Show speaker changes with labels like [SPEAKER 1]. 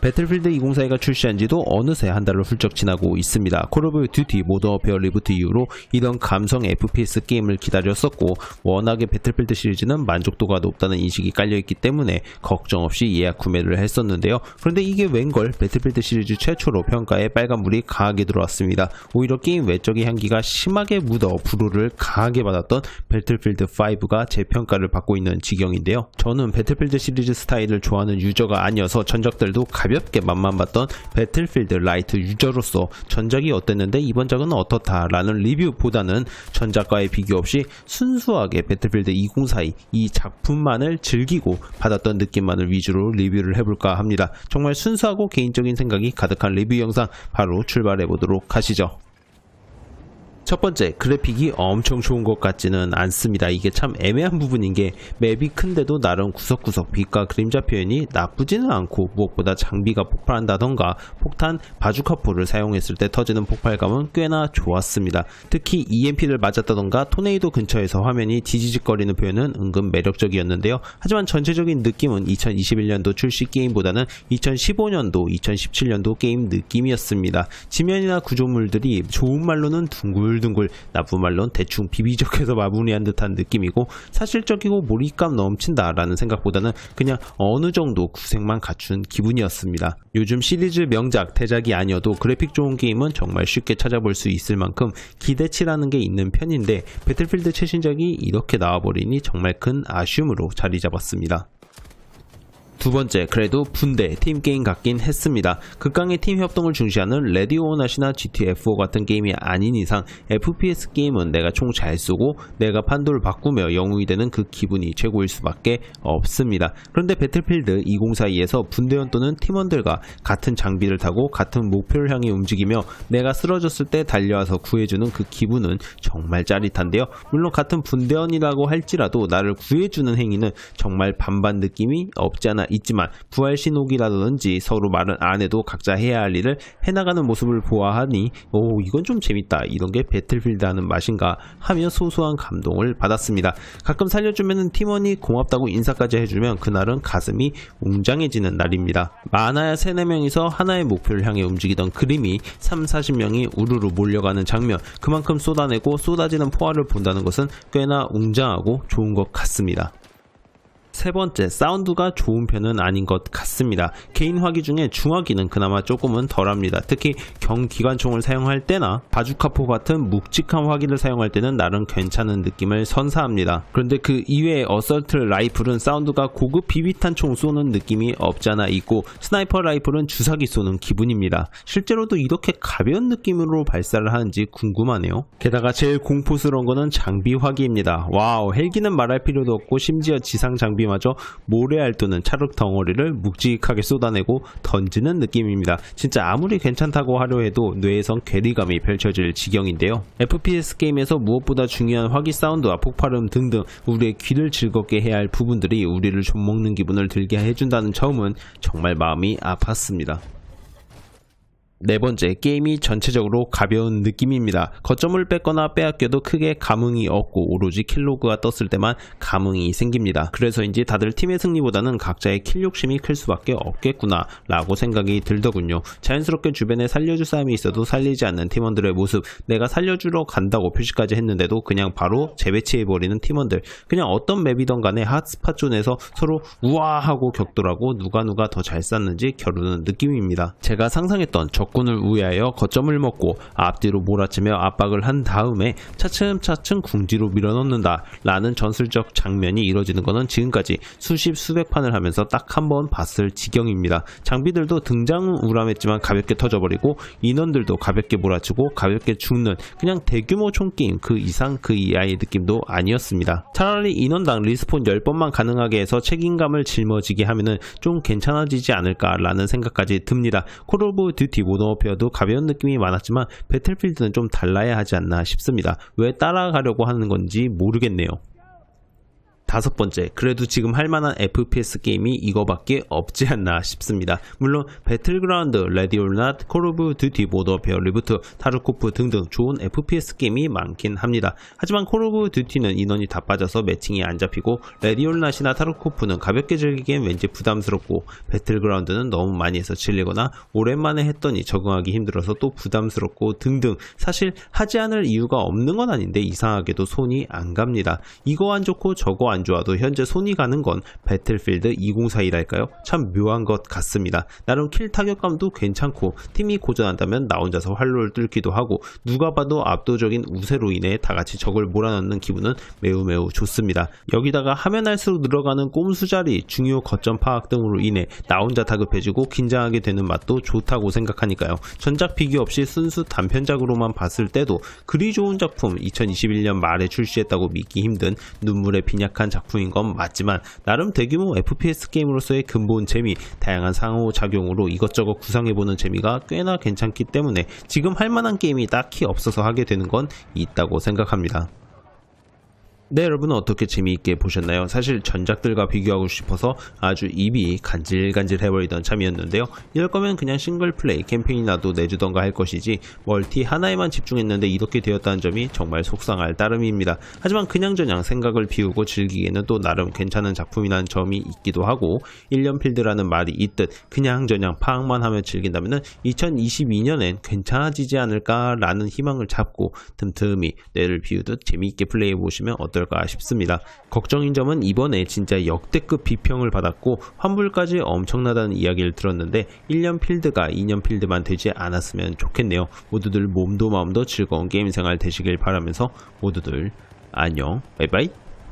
[SPEAKER 1] 배틀필드 2042가 출시한 지도 어느새 한 달을 훌쩍 지나고 있습니다. 콜 오브 듀티 모더 어페어 리부트 이후로 이런 감성 FPS 게임을 기다렸었고 워낙에 배틀필드 시리즈는 만족도가 높다는 인식이 깔려있기 때문에 걱정 없이 예약 구매를 했었는데요. 그런데 이게 웬걸 배틀필드 시리즈 최초로 평가에 빨간불이 강하게 들어왔습니다. 오히려 게임 외적의 향기가 심하게 묻어 불호를 강하게 받았던 배틀필드 5가 재평가를 받고 있는 지경인데요. 저는 배틀필드 시리즈 스타일을 좋아하는 유저가 아니어서 전작들도 가 볍게 맛만 봤던 배틀필드 라이트 유저로서 전작이 어땠는데 이번 작은 어떻다 라는 리뷰보다는 전작과의 비교 없이 순수하게 배틀필드 2042 이 작품만을 즐기고 받았던 느낌만을 위주로 리뷰를 해볼까 합니다. 정말 순수하고 개인적인 생각이 가득한 리뷰 영상 바로 출발해 보도록 하시죠. 첫 번째, 그래픽이 엄청 좋은 것 같지는 않습니다. 이게 참 애매한 부분인 게 맵이 큰데도 나름 구석구석 빛과 그림자 표현이 나쁘지는 않고 무엇보다 장비가 폭발한다던가 폭탄 바주카포를 사용했을 때 터지는 폭발감은 꽤나 좋았습니다. 특히 EMP를 맞았다던가 토네이도 근처에서 화면이 뒤지직거리는 표현은 은근 매력적이었는데요. 하지만 전체적인 느낌은 2021년도 출시 게임보다는 2015년도, 2017년도 게임 느낌이었습니다. 지면이나 구조물들이 좋은 말로는 둥글 둥글 나쁜 말로는 대충 비비적해서 마무리한 듯한 느낌이고 사실적이고 몰입감 넘친다라는 생각보다는 그냥 어느 정도 구색만 갖춘 기분이었습니다. 요즘 시리즈 명작 대작이 아니어도 그래픽 좋은 게임은 정말 쉽게 찾아볼 수 있을 만큼 기대치라는 게 있는 편인데 배틀필드 최신작이 이렇게 나와버리니 정말 큰 아쉬움으로 자리 잡았습니다. 두 번째, 그래도 분대 팀 게임 같긴 했습니다. 극강의 팀 협동을 중시하는 레디오나시나 GTF4 같은 게임이 아닌 이상 FPS 게임은 내가 총 잘 쏘고 내가 판도를 바꾸며 영웅이 되는 그 기분이 최고일 수밖에 없습니다. 그런데 배틀필드 2042에서 분대원 또는 팀원들과 같은 장비를 타고 같은 목표를 향해 움직이며 내가 쓰러졌을 때 달려와서 구해주는 그 기분은 정말 짜릿한데요. 물론 같은 분대원이라고 할지라도 나를 구해주는 행위는 정말 반반 느낌이 없지 않아 있지만 부활 신호기라든지 서로 말은 안 해도 각자 해야 할 일을 해나가는 모습을 보아하니 오 이건 좀 재밌다 이런 게 배틀필드 하는 맛인가 하며 소소한 감동을 받았습니다. 가끔 살려주면 팀원이 고맙다고 인사까지 해주면 그날은 가슴이 웅장해지는 날입니다. 많아야 3, 4명이서 하나의 목표를 향해 움직이던 그림이 3, 40명이 우르르 몰려가는 장면 그만큼 쏟아내고 쏟아지는 포화를 본다는 것은 꽤나 웅장하고 좋은 것 같습니다. 세 번째, 사운드가 좋은 편은 아닌 것 같습니다. 개인 화기 중에 중화기는 그나마 조금은 덜합니다. 특히 경기관총을 사용할 때나 바주카포 같은 묵직한 화기를 사용할 때는 나름 괜찮은 느낌을 선사합니다. 그런데 그 이외의 어설트 라이플은 사운드가 고급 비비탄 총 쏘는 느낌이 없지 않아 있고 스나이퍼 라이플은 주사기 쏘는 기분입니다. 실제로도 이렇게 가벼운 느낌으로 발사를 하는지 궁금하네요. 게다가 제일 공포스러운 거는 장비 화기입니다. 와우, 헬기는 말할 필요도 없고 심지어 지상 장비 마저 모래알 또는 찰흙 덩어리를 묵직하게 쏟아내고 던지는 느낌입니다. 진짜 아무리 괜찮다고 하려 해도 뇌에선 괴리감이 펼쳐질 지경인데요. FPS 게임에서 무엇보다 중요한 화기 사운드와 폭발음 등등 우리의 귀를 즐겁게 해야 할 부분들이 우리를 좀먹는 기분을 들게 해준다는 점은 정말 마음이 아팠습니다. 네 번째, 게임이 전체적으로 가벼운 느낌입니다. 거점을 뺐거나 빼앗겨도 크게 감흥이 없고 오로지 킬로그가 떴을 때만 감흥이 생깁니다. 그래서인지 다들 팀의 승리보다는 각자의 킬 욕심이 클 수밖에 없겠구나 라고 생각이 들더군요. 자연스럽게 주변에 살려줄 사람이 있어도 살리지 않는 팀원들의 모습, 내가 살려주러 간다고 표시까지 했는데도 그냥 바로 재배치해버리는 팀원들, 그냥 어떤 맵이던 간에 핫스팟 존에서 서로 우아하고 격돌하고 누가 누가 더 잘 쌌는지 겨루는 느낌입니다. 제가 상상했던 적 군을 우회하여 거점을 먹고 앞뒤로 몰아치며 압박을 한 다음에 차츰차츰 궁지로 밀어넣는다 라는 전술적 장면이 이뤄지는 것은 지금까지 수십 수백 판을 하면서 딱 한 번 봤을 지경입니다. 장비들도 등장은 우람했지만 가볍게 터져버리고 인원들도 가볍게 몰아치고 가볍게 죽는 그냥 대규모 총게임 그 이상 그 이하의 느낌도 아니었습니다. 차라리 인원당 리스폰 10번만 가능하게 해서 책임감을 짊어지게 하면은 좀 괜찮아지지 않을까라는 생각까지 듭니다. 콜 오브 듀티 모던 워페어도 가벼운 느낌이 많았지만 배틀필드는 좀 달라야 하지 않나 싶습니다. 왜 따라가려고 하는 건지 모르겠네요. 다섯 번째, 그래도 지금 할 만한 FPS 게임이 이거밖에 없지 않나 싶습니다. 물론 배틀그라운드, 레디올낫, 콜 오브 듀티, 모더베어 리부트, 타르코프 등등 좋은 FPS 게임이 많긴 합니다. 하지만 콜 오브 듀티는 인원이 다 빠져서 매칭이 안 잡히고 레디올낫이나 타르코프는 가볍게 즐기기엔 왠지 부담스럽고 배틀그라운드는 너무 많이 해서 질리거나 오랜만에 했더니 적응하기 힘들어서 또 부담스럽고 등등 사실 하지 않을 이유가 없는 건 아닌데 이상하게도 손이 안 갑니다. 이거 안 좋고 저거 안 좋아도 현재 손이 가는 건 배틀필드 2042랄까요? 참 묘한 것 같습니다. 나름 킬 타격감도 괜찮고 팀이 고전한다면 나 혼자서 활로를 뚫기도 하고 누가 봐도 압도적인 우세로 인해 다 같이 적을 몰아넣는 기분은 매우 매우 좋습니다. 여기다가 하면 할수록 늘어가는 꼼수 자리, 중요 거점 파악 등으로 인해 나 혼자 다급해지고 긴장하게 되는 맛도 좋다고 생각하니까요. 전작 비교 없이 순수 단편작으로만 봤을 때도 그리 좋은 작품 2021년 말에 출시했다고 믿기 힘든 눈물에 빈약한 작품인 건 맞지만 나름 대규모 FPS 게임으로서의 근본 재미, 다양한 상호작용으로 이것저것 구상해보는 재미가 꽤나 괜찮기 때문에 지금 할 만한 게임이 딱히 없어서 하게 되는 건 있다고 생각합니다. 네, 여러분은 어떻게 재미있게 보셨나요? 사실 전작들과 비교하고 싶어서 아주 입이 간질간질 해버리던 참이었는데요. 이럴 거면 그냥 싱글 플레이 캠페인이라도 내주던가 할 것이지 멀티 하나에만 집중했는데 이렇게 되었다는 점이 정말 속상할 따름입니다. 하지만 그냥저냥 생각을 비우고 즐기기에는 또 나름 괜찮은 작품이라는 점이 있기도 하고 1년 필드라는 말이 있듯 그냥저냥 파악만 하며 즐긴다면 2022년엔 괜찮아지지 않을까라는 희망을 잡고 틈틈이 뇌를 비우듯 재미있게 플레이해보시면 어떨까 싶습니다. 걱정인 점은 이번에 진짜 역대급 비평을 받았고 환불까지 엄청나다는 이야기를 들었는데 1년 필드가 2년 필드만 되지 않았으면 좋겠네요. 모두들 몸도 마음도 즐거운 게임 생활 되시길 바라면서 모두들 안녕 바이바이